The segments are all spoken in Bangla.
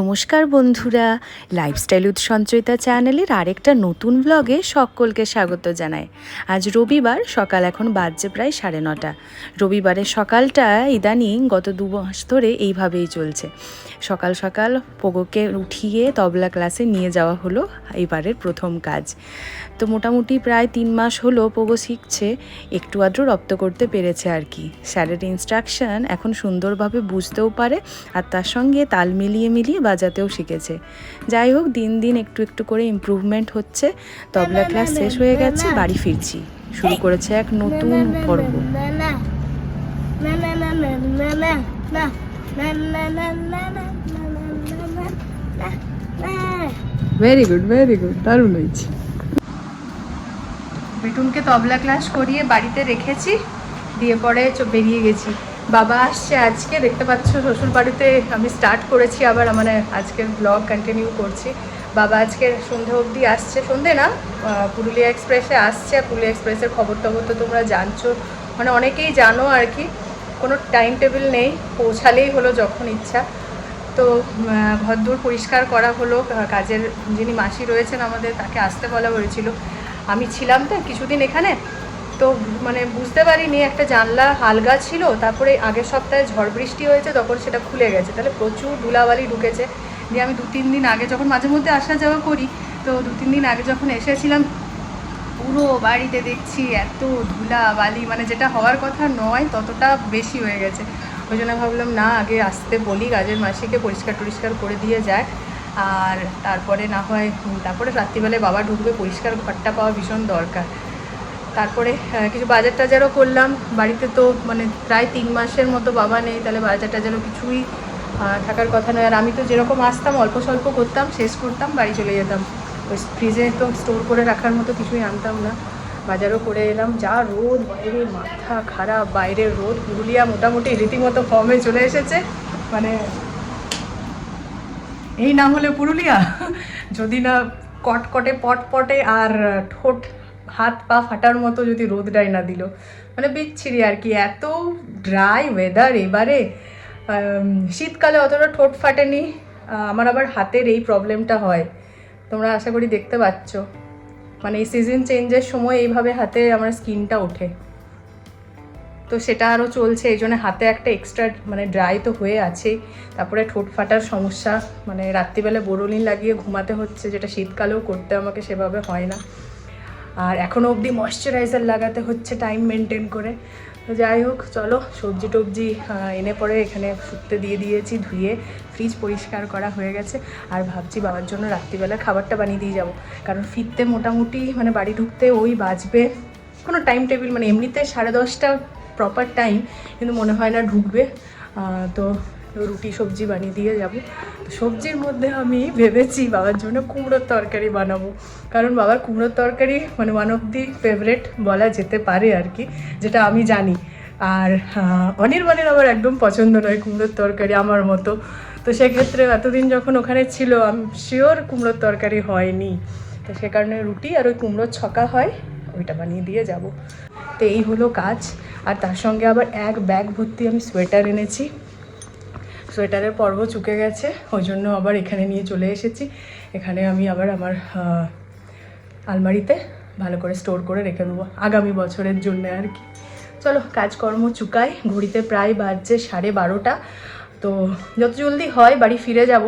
নমস্কার বন্ধুরা লাইফস্টাইল উৎ সঞ্চয়িতা চ্যানেলের আরেকটা নতুন ব্লগে সকলকে স্বাগত জানাই। আজ রবিবার, সকাল এখন বাজছে প্রায় সাড়ে নটা। রবিবারের সকালটা ইদানিং গত দু মাস ধরে এইভাবেই চলছে। সকাল সকাল পোগোকে উঠিয়ে তবলা ক্লাসে নিয়ে যাওয়া হলো এবারের প্রথম কাজ। তো মোটামুটি প্রায় তিন মাস হলো পোগো শিখছে, একটু আদ্র রপ্ত করতে পেরেছে আর কি। স্যারের ইনস্ট্রাকশন এখন সুন্দরভাবে বুঝতেও পারে, আর তার সঙ্গে তাল মিলিয়ে মিলিয়ে বাজাতেও শিখেছে যাই হোক দিন দিন একটু একটু করে ইমপ্রুভমেন্ট হচ্ছে তবলা ক্লাস শেষ হয়ে গেছে বাড়ি ফিরছি শুরু করেছে এক নতুন পর্ব ভেরি গুড ভেরি গুড দারুণ হয়েছে মিঠুনকে তবলা ক্লাস করিয়ে বাড়িতে রেখেছি দিয়ে পরে চ- বেরিয়ে গেছি বাবা আসছে আজকে দেখতে পাচ্ছ শ্বশুর বাড়িতে আমি স্টার্ট করেছি আবার মানে আজকের ব্লগ কন্টিনিউ করছি। বাবা আজকে সন্ধে অবধি আসছে। সন্ধে না পুরুলিয়া এক্সপ্রেসে আসছে। আর পুরুলিয়া এক্সপ্রেসের খবর টবর তো তোমরা জানছো। মানে অনেকেই জানো আর কি কোনো টাইম টেবিল নেই পৌঁছালেই হলো যখন ইচ্ছা। তো আহ, পরিষ্কার করা হলো। কাজের যিনি মাসি রয়েছেন আমাদের তাকে আসতে বলা হয়েছিল। আমি ছিলাম তো কিছুদিন এখানে। তো মানে বুঝতে পারিনি, একটা জানলা হালগা ছিল, তারপরে আগের সপ্তাহে ঝড় বৃষ্টি হয়েছে, তখন সেটা খুলে গেছে। তাহলে প্রচুর ধুলাবালি ঢুকেছে। দিয়ে আমি দু তিন দিন আগে যখন মাঝে মধ্যে আসা যাওয়া করি, তো দু তিন দিন আগে যখন এসেছিলাম, পুরো বাড়িতে দেখছি এত ধুলা বালি মানে যেটা হওয়ার কথা নয়, ততটা বেশি হয়ে গেছে। ওই জন্য ভাবলাম, না, আগে আসতে বলি, কাজের মাসিকে পরিষ্কার টরিষ্কার করে দিয়ে যায় আর তারপরে না হয় তারপরে রাত্রিবেলায় বাবা ঢুকবে, পরিষ্কার ঘরটা পাওয়া ভীষণ দরকার। তারপরে কিছু বাজার টাজারও করলাম। বাড়িতে তো মানে প্রায় তিন মাসের মতো বাবা নেই, তাহলে বাজার টাজারও কিছুই থাকার কথা নয়। আর আমি তো যেরকম আসতাম, অল্প স্বল্প করতাম, শেষ করতাম, বাড়ি চলে যেতাম। ওই ফ্রিজে তো স্টোর করে রাখার মতো কিছুই আনতাম না। বাজারও করে এলাম। যা রোদ, বাইরে মাথা খারাপ বাইরের রোদ, পুরুলিয়া মোটামুটি রীতিমতো ফর্মে চলে এসেছে। মানে এই না হলে পুরুলিয়া, যদি না কটকটে, পটপটে আর ঠোঁট হাত পা ফাটার মতো যদি রোদটাই না দিল। মানে বিচ্ছিরি আর কি, এত ড্রাই ওয়েদার এবারে। শীতকালে অতটা ঠোঁট ফাটেনি। আমার আবার হাতের এই প্রবলেমটা হয়। তোমরা আশা করি দেখতে পাচ্ছ। মানে এই সিজন চেঞ্জের সময় এইভাবে হাতে আমার স্কিনটা ওঠে। তো সেটা আরও চলছে, এই জন্য হাতে একটা এক্সট্রা মানে ড্রাই তো হয়ে আছেই তারপরে ঠোঁট ফাটার সমস্যা মানে রাত্রিবেলা বোরোলিন লাগিয়ে ঘুমাতে হচ্ছে, যেটা শীতকালেও করতে আমাকে সেভাবে হয় না। আর এখনও অবধি ময়শ্চারাইজার লাগাতে হচ্ছে টাইম মেনটেন করে। যাই হোক, চলো সবজি টবজি এনে পরে এখানে শুকতে দিয়ে দিয়েছি, ধুয়ে ফ্রিজ পরিষ্কার করা হয়ে গেছে। আর ভাবছি বাবার জন্য রাত্রিবেলা খাবারটা বানিয়ে দিয়ে যাব। কারণ ফিরতে মোটামুটি মানে বাড়ি ঢুকতে ওই বাজবে। কোনো টাইম টেবিল মানে এমনিতে সাড়ে দশটা প্রপার টাইম কিন্তু মনে হয় না ঢুকবে। তো রুটি, সবজি বানিয়ে দিয়ে যাব। তো সবজির মধ্যে আমি ভেবেছি বাবার জন্য কুমড়োর তরকারি বানাবো। কারণ বাবার কুমড়োর তরকারি মানে ওয়ান অফ দি ফেভারেট বলা যেতে পারে আর কি, যেটা আমি জানি। আর অনির্বাণের আমার একদম পছন্দ নয় কুমড়োর তরকারি আমার মতো। তো সেক্ষেত্রে এতদিন যখন ওখানে ছিল, আমি শিওর কুমড়োর তরকারি হয়নি। তো সে কারণে রুটি আর ওই কুমড়োর ছকা হয়, ওইটা বানিয়ে দিয়ে যাব। তো এই হলো কাজ। আর তার সঙ্গে আবার এক ব্যাগ ভর্তি আমি সোয়েটার এনেছি। সোয়েটারের পর্ব চুকে গেছে, ওই জন্য আবার এখানে নিয়ে চলে এসেছি। এখানে আমি আবার আমার আলমারিতে ভালো করে স্টোর করে রেখে দেবো আগামী বছরের জন্য আর কি। চলো, কাজকর্ম চুকাই, ঘড়িতে প্রায় বাজছে সাড়ে বারোটা। তো যত জলদি হয় বাড়ি ফিরে যাব।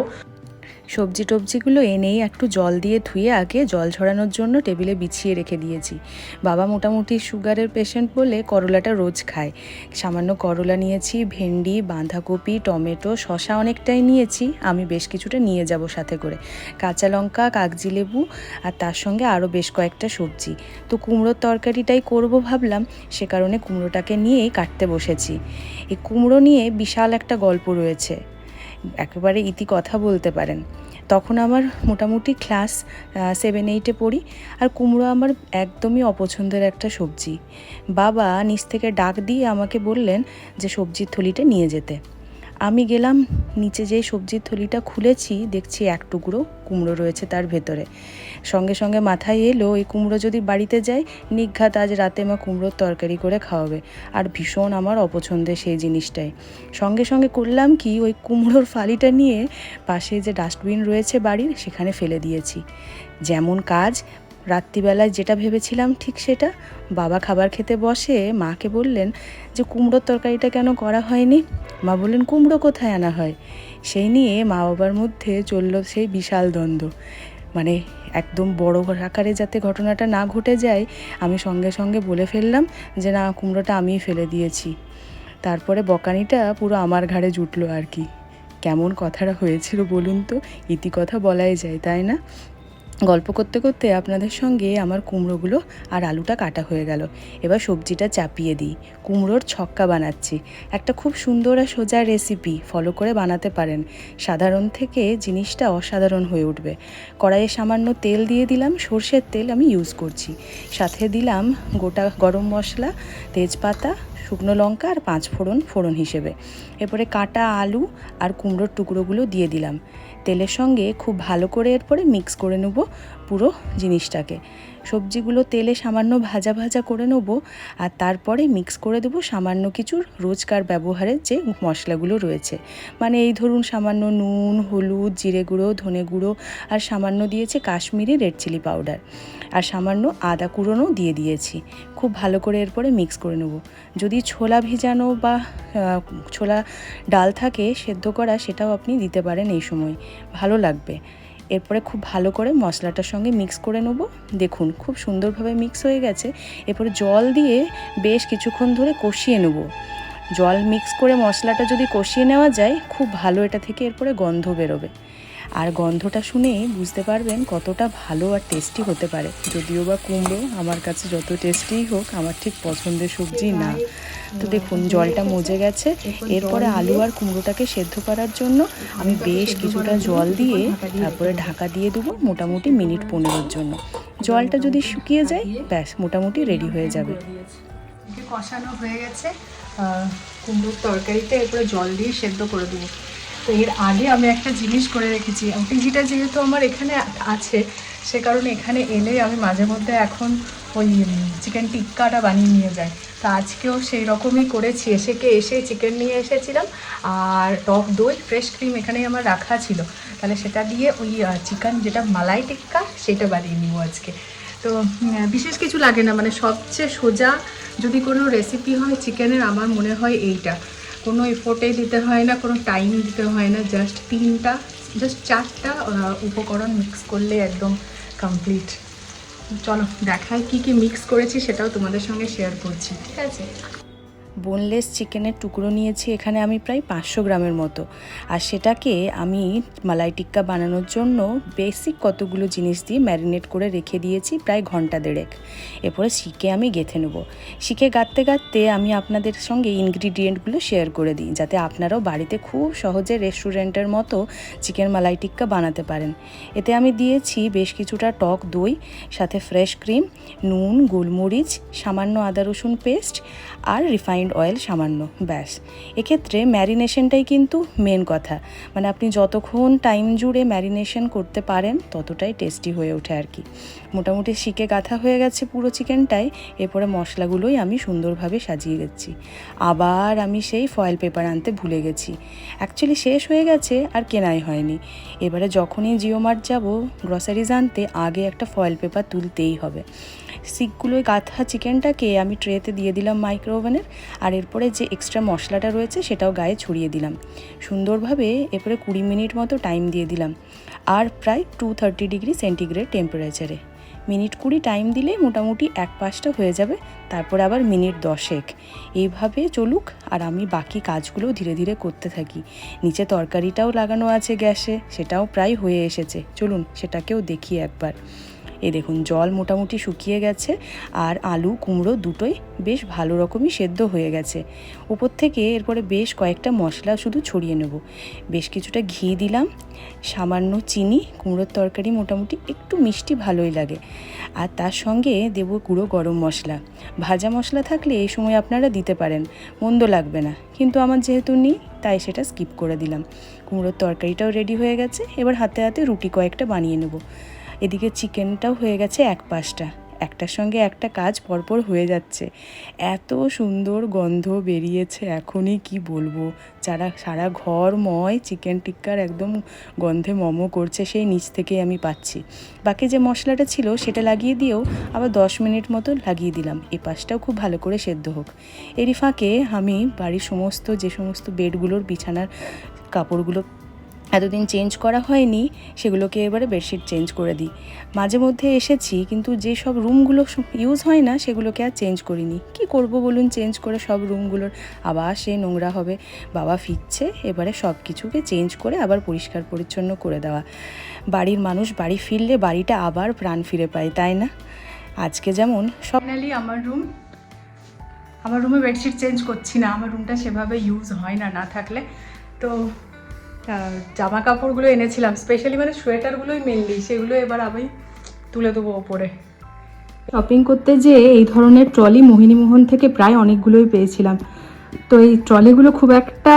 সবজি টবজিগুলো এনেই একটু জল দিয়ে ধুয়ে আগে জল ঝরানোর জন্য টেবিলে বিছিয়ে রেখে দিয়েছি। বাবা মোটামুটি সুগারের পেশেন্ট বলে করলাটা রোজ খায়। সামান্য করলা নিয়েছি, ভেন্ডি, বাঁধাকপি, টমেটো শশা অনেকটাই নিয়েছি। আমি বেশ কিছুটা নিয়ে যাব সাথে করে। কাঁচা লঙ্কা, কাগজি লেবু আর তার সঙ্গে আরও বেশ কয়েকটা সবজি। তো কুমড়োর তরকারিটাই করব ভাবলাম, সে কারণে কুমড়োটাকে নিয়েই কাটতে বসেছি। এই কুমড়ো নিয়ে বিশাল একটা গল্প রয়েছে। একেবারে ইতি কথা বলতে পারেন। তখন আমার মোটামুটি ক্লাস সেভেন এইটে পড়ি। আর কুমড়ো আমার একদমই অপছন্দের একটা সবজি। বাবা নিচ থেকে ডাক দিয়ে আমাকে বললেন যে সবজির থলিটা নিয়ে যেতে। আমি গেলাম, নিচে যে সবজির থলিটা খুলেছি, দেখছি এক টুকরো কুমড়ো রয়েছে তার ভেতরে। সঙ্গে সঙ্গে মাথায় এলো, এই কুমড়ো যদি বাড়িতে যায়, নিঘাত আজ রাতে মা কুমড়োর তরকারি করে খাওয়াবে। আর ভীষণ আমার অপছন্দের সেই জিনিসটাই। সঙ্গে সঙ্গে করলাম কি, ওই কুমড়োর ফালিটা নিয়ে পাশে যে ডাস্টবিন রয়েছে বাড়ির, সেখানে ফেলে দিয়েছি। যেমন কাজ রাত্রিবেলায় যেটা ভেবেছিলাম ঠিক সেটা, বাবা খাবার খেতে বসে মাকে বললেন যে কুমড়োর তরকারিটা কেন করা হয়নি? মা বললেন, কুমড়ো কোথায় আনা হয়? সেই নিয়ে মা বাবার মধ্যে চলল সেই বিশাল দ্বন্দ্ব। মানে একদম বড় আকারে যাতে ঘটনাটা না ঘটে যায়, আমি সঙ্গে সঙ্গে বলে ফেললাম যে, না, কুমড়োটা আমিই ফেলে দিয়েছি। তারপরে বকানিটা পুরো আমার ঘাড়ে জুটলো আর কি। কেমন কথাটা হয়েছিল বলুন তো? ইতি কথা বলাই যায়, তাই না? গল্প করতে করতে আপনাদের সঙ্গে আমার কুমড়োগুলো আর আলুটা কাটা হয়ে গেল। এবার সবজিটা চাপিয়ে দিই। কুমড়োর ছক্কা বানাচ্ছি। একটা খুব সুন্দর আর সোজা রেসিপি ফলো করে বানাতে পারেন। সাধারণ থেকে জিনিসটা অসাধারণ হয়ে উঠবে। কড়াইয়ে সামান্য তেল দিয়ে দিলাম। সর্ষের তেল আমি ইউজ করছি। সাথে দিলাম গোটা গরম মশলা, তেজপাতা শুকনো লঙ্কা আর পাঁচ ফোড়ন ফোড়ন হিসেবে। এরপরে কাটা আলু আর কুমড়োর টুকরোগুলো দিয়ে দিলাম। তেলের সঙ্গে খুব ভালো করে এরপরে মিক্স করে নেব পুরো জিনিসটাকে। সবজিগুলো তেলে সামান্য ভাজা ভাজা করে নেব আর তারপরে মিক্স করে দেবো সামান্য কিছু রোজকার ব্যবহারের যে মশলাগুলো রয়েছে। মানে এই ধরুন সামান্য নুন, হলুদ, জিরে গুঁড়ো, ধনে গুঁড়ো আর সামান্য দিয়েছে কাশ্মীরি রেড চিলি পাউডার আর সামান্য আদা কুড়োনো দিয়ে দিয়েছি। খুব ভালো করে এরপরে মিক্স করে নেব। যদি ছোলা ভিজানো বা ছোলা ডাল থাকে, সেদ্ধ করা, সেটাও আপনি দিতে পারেন এই সময়। ভালো লাগবে। এরপরে খুব ভালো করে মশলাটার সঙ্গে মিক্স করে নেব। দেখুন, খুব সুন্দরভাবে মিক্স হয়ে গেছে। এরপরে জল দিয়ে বেশ কিছুক্ষণ ধরে কষিয়ে নেব। জল মিক্স করে মশলাটা যদি কষিয়ে নেওয়া যায়, খুব ভালো এটা থেকে এরপরে গন্ধ বেরোবে। আর গন্ধটা শুনে বুঝতে পারবেন কতটা ভালো আর টেস্টি হতে পারে। যদিও বা কুমড়ো, আমার কাছে যত টেস্টিই হোক, আমার ঠিক পছন্দের সবজি না। তো দেখুন, জলটা মজে গেছে। এরপরে আলু আর কুমড়োটাকে সেদ্ধ করার জন্য আমি বেশ কিছুটা জল দিয়ে তারপরে ঢাকা দিয়ে দেবো মোটামুটি মিনিট পনেরোর জন্য। জলটা যদি শুকিয়ে যায়, ব্যাস, মোটামুটি রেডি হয়ে যাবে। কষানো হয়ে গেছে। কুমড়োর তরকারিতে এরপরে জল দিয়ে সেদ্ধ করে দেবো। তো এর আগে আমি একটা জিনিস করে রেখেছি। ওটিজিটা যেহেতু আমার এখানে আছে, সে কারণে এখানে এলে আমি মাঝে মধ্যে এখন ওই চিকেন টিক্কাটা বানিয়ে নিয়ে যাই। তো আজকেও সেই রকমই করেছি। এসেকে এসে চিকেন নিয়ে এসেছিলাম আর টক দই ফ্রেশ ক্রিম এখানেই আমার রাখা ছিল। তাহলে সেটা দিয়ে ওই চিকেন যেটা মালাই টিক্কা, সেটা বানিয়ে নিব আজকে। তো বিশেষ কিছু লাগে না। মানে সবচেয়ে সোজা যদি কোনো রেসিপি হয়, চিকেনের আমার মনে হয় এইটা। কোনো এফোর্টে দিতে হয় না, কোনো টাইম দিতে হয় না জাস্ট তিনটা জাস্ট চারটা উপকরণ মিক্স করলে একদম কমপ্লিট চলো, দেখায় কি কি মিক্স করেছি সেটাও তোমাদের সঙ্গে শেয়ার করছি। ঠিক আছে। বোনলেস চিকেনের টুকরো নিয়েছি এখানে আমি প্রায় পাঁচশো গ্রামের মতো। আর সেটাকে আমি মালাই টিক্কা বানানোর জন্য বেসিক কতগুলো জিনিস দিয়ে ম্যারিনেট করে রেখে দিয়েছি প্রায় ঘণ্টা দেড়েক। এরপরে শিখে আমি গেঁথে নেব। শিখে গাঁথতে গাঁথতে আমি আপনাদের সঙ্গে ইনগ্রিডিয়েন্টগুলো শেয়ার করে দিই, যাতে আপনারাও বাড়িতে খুব সহজে রেস্টুরেন্টের মতো চিকেন মালাই টিক্কা বানাতে পারেন। এতে আমি দিয়েছি বেশ কিছুটা টক দই, সাথে ফ্রেশ ক্রিম নুন, গোলমরিচ, সামান্য আদা রসুন পেস্ট আর রিফাইন্ড অয়েল সামান্য, ব্যাস। এক্ষেত্রে ম্যারিনেশনটাই কিন্তু মেন কথা। মানে আপনি যতক্ষণ টাইম জুড়ে ম্যারিনেশন করতে পারেন, ততটাই টেস্টি হয়ে ওঠে আর কি। মোটামুটি শিকে গাঁথা হয়ে গেছে পুরো চিকেনটাই, এরপরে মশলাগুলোই আমি সুন্দরভাবে সাজিয়ে গেছি আবার আমি সেই ফয়েল পেপার আনতে ভুলে গেছি। অ্যাকচুয়ালি শেষ হয়ে গেছে, আর কেনাই হয়নি। এবারে যখনই জিও মার্ট যাব গ্রসারিজ আনতে আগে একটা ফয়েল পেপার তুলতেই হবে। সিকগুলোই গাঁথা চিকেনটাকে আমি ট্রেতে দিয়ে দিলাম মাইক্রো ওভেনের আর এরপরে যে এক্সট্রা মশলাটা রয়েছে সেটাও গায়ে ছড়িয়ে দিলাম। সুন্দরভাবে এরপরে কুড়ি মিনিট মতো টাইম দিয়ে দিলাম। আর প্রায় টু থার্টি ডিগ্রি সেন্টিগ্রেড টেম্পারেচারে মিনিট কুড়ি টাইম দিলে মোটামুটি এক পাঁচটা হয়ে যাবে, তারপরে আবার মিনিট দশেক। এইভাবে চলুক আর আমি বাকি কাজগুলো ধীরে ধীরে করতে থাকি। নিচে তরকারিটাও লাগানো আছে গ্যাসে, সেটাও প্রায় হয়ে এসেছে। চলুন সেটাকেও দেখি একবার। এই দেখুন, জল মোটামুটি শুকিয়ে গেছে আর আলু, কুমড়ো দুটোই বেশ ভালো রকমই সেদ্ধ হয়ে গেছে। উপর থেকে এরপরে বেশ কয়েকটা মশলা শুধু ছড়িয়ে নেব। বেশ কিছুটা ঘি দিলাম, সামান্য চিনি, কুমড়োর তরকারি মোটামুটি একটু মিষ্টি ভালোই লাগে। আর তার সঙ্গে দেব গুঁড়ো গরম মশলা। ভাজা মশলা থাকলে এই সময় আপনারা দিতে পারেন, মন্দ লাগবে না। কিন্তু আমার যেহেতু নেই, তাই সেটা স্কিপ করে দিলাম। কুমড়োর তরকারিটাও রেডি হয়ে গেছে, এবার হাতে হাতে রুটি কয়েকটা বানিয়ে নেব। এদিকে চিকেনটাও হয়ে গেছে এক পাশটা। একটার সঙ্গে একটা কাজ পরপর হয়ে যাচ্ছে। এত সুন্দর গন্ধ বেরিয়েছে, এখনই কি বলব? যারা সারা ঘর ময় চিকেন টিক্কার একদম গন্ধে মমো করছে, সেই নিচ থেকে আমি পাচ্ছি। বাকি যে মশলাটা ছিল সেটা লাগিয়ে দিয়েও আবার দশ মিনিট মতো লাগিয়ে দিলাম। এই পাশটাও খুব ভালো করে সেদ্ধ হোক। এরই ফাঁকে আমি বাড়ির সমস্ত, যে সমস্ত বেডগুলোর বিছানার কাপড়গুলো এতদিন চেঞ্জ করা হয়নি, সেগুলোকে এবারে বেডশিট চেঞ্জ করে দিই। মাঝে মধ্যে এসেছি, কিন্তু যে সব রুমগুলো ইউজ হয় না, সেগুলোকে আর চেঞ্জ করিনি। কি করব বলুন চেঞ্জ করে সব রুমগুলোর আবার সে নোংরা হবে। বাবা ফিরছে, এবারে সব কিছুকে চেঞ্জ করে আবার পরিষ্কার পরিচ্ছন্ন করে দেওয়া। বাড়ির মানুষ বাড়ি ফিরলে বাড়িটা আবার প্রাণ ফিরে পায়, তাই না? আজকে যেমন সব আমার রুম আমার রুমে বেডশিট চেঞ্জ করছি না। আমার রুমটা সেভাবে ইউজ হয় না না থাকলে। তো জামা কাপড়গুলো এনেছিলাম স্পেশালি মানে সোয়েটারগুলোই মেনলি সেগুলো এবার আমি তুলে দেবো ওপরে। শপিং করতে যে এই ধরনের ট্রলি মোহিনীমোহন থেকে প্রায় অনেকগুলোই পেয়েছিলাম। তো এই ট্রলিগুলো খুব একটা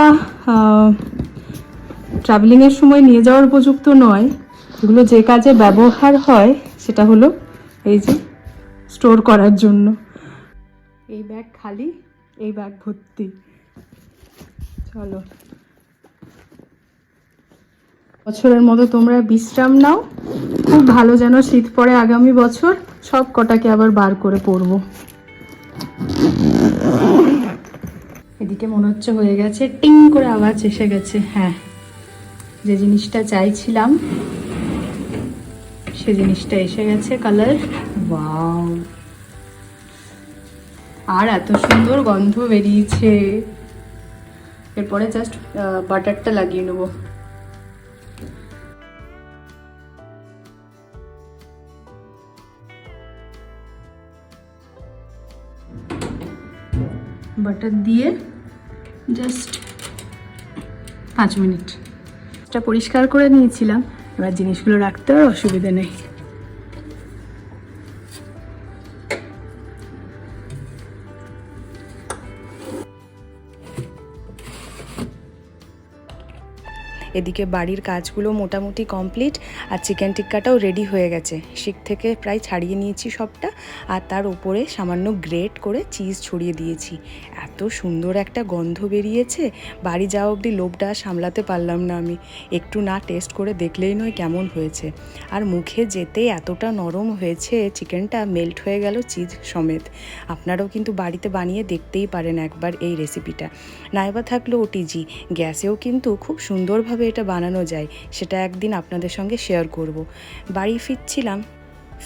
ট্রাভেলিংয়ের সময় নিয়ে যাওয়ার উপযুক্ত নয়। এগুলো যে কাজে ব্যবহার হয়, সেটা হলো এই যে স্টোর করার জন্য। এই ব্যাগ খালি, এই ব্যাগ ভর্তি। চলো। বছরের মতো তোমরা বিশ্রাম নাও। খুব ভালো যেন শীত পড়ে আগামী বছর। সব কটাকে আবার বার করে পরবো। এদিকে মনে হচ্ছে হয়ে গেছে, টিং করে আওয়াজ এসে গেছে হ্যাঁ। যে জিনিসটা চাইছিলাম, সে জিনিসটা এসে গেছে কালার ওয়াও আর এত সুন্দর গন্ধ বেরিয়েছে। এরপরে জাস্ট বাটারটা লাগিয়ে নেব। বাটার দিয়ে জাস্ট পাঁচ মিনিট। পরিষ্কার করে নিয়েছিলাম। এবার জিনিসগুলো রাখতে আর অসুবিধা নেই। এদিকে বাড়ির কাজগুলো মোটামুটি কমপ্লিট আর চিকেন টিক্কাটাও রেডি হয়ে গেছে। শিক থেকে প্রায় ছাড়িয়ে নিয়েছি সবটা আর তার উপরে সামান্য গ্রেট করে চিজ ছড়িয়ে দিয়েছি। এত সুন্দর একটা গন্ধ বেরিয়েছে, বাড়ি যাওয়া অবধি লোভটা সামলাতে পারলাম না আমি। একটু না টেস্ট করে দেখলেই নয় কেমন হয়েছে। আর মুখে যেতে এতটা নরম হয়েছে, চিকেনটা মেল্ট হয়ে গেল চিজ সমেত। আপনারাও কিন্তু বাড়িতে বানিয়ে দেখতেই পারেন একবার এই রেসিপিটা। নাইবা থাকল ওটিজি। গ্যাসেও কিন্তু খুব সুন্দরভাবে এটা বানানো যায়, সেটা একদিন আপনাদের সঙ্গে শেয়ার করব। বাড়ি ফিরছিলাম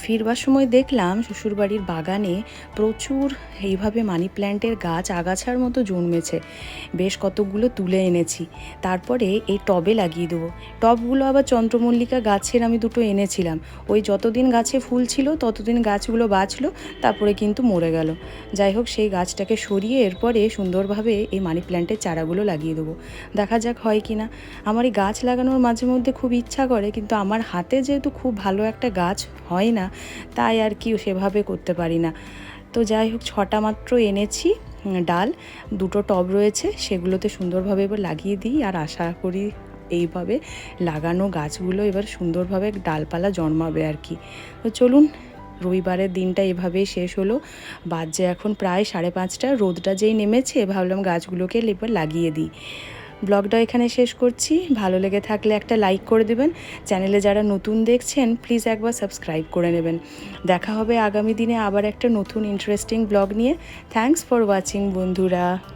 ফিরবার সময় দেখলাম শ্বশুরবাড়ির বাগানে প্রচুর এইভাবে মানি প্ল্যান্টের গাছ আগাছার মতো জন্মেছে। বেশ কতকগুলো তুলে এনেছি। তারপরে এই টবে লাগিয়ে দেবো। টবগুলো আবার চন্দ্রমল্লিকা গাছের আমি দুটো এনেছিলাম। ওই যতদিন গাছে ফুল ছিল, ততদিন গাছগুলো বাঁচলো, তারপরে কিন্তু মরে গেল। যাই হোক, সেই গাছটাকে সরিয়ে এরপরে সুন্দরভাবে এই মানি প্ল্যান্টের চারাগুলো লাগিয়ে দেবো। দেখা যাক হয় কি না। আমার এই গাছ লাগানোর মাঝে মধ্যে খুব ইচ্ছা করে, কিন্তু আমার হাতে যেহেতু খুব ভালো একটা গাছ হয় না তাই আর কি সেভাবে করতে পারি না। তো যাই হোক, ছটা মাত্র এনেছি ডাল, দুটো টব রয়েছে, সেগুলোতে সুন্দরভাবে এবার লাগিয়ে দিই আর আশা করি এইভাবে লাগানো গাছগুলো এবার সুন্দরভাবে ডালপালা জন্মাবে আর কি। তো চলুন, রবিবারের দিনটা এভাবেই শেষ হলো। বাজে এখন প্রায় সাড়ে পাঁচটা, রোদটা যেই নেমেছে, ভাবলাম গাছগুলোকে এবার লাগিয়ে দিই। ব্লগটা এখানে শেষ করছি। ভালো লেগে থাকলে একটা লাইক করে দেবেন। চ্যানেলে যারা নতুন দেখছেন প্লিজ একবার সাবস্ক্রাইব করে নেবেন। দেখা হবে আগামী দিনে আবার একটা নতুন ইন্টারেস্টিং ব্লগ নিয়ে। থ্যাংকস ফর ওয়াচিং বন্ধুরা।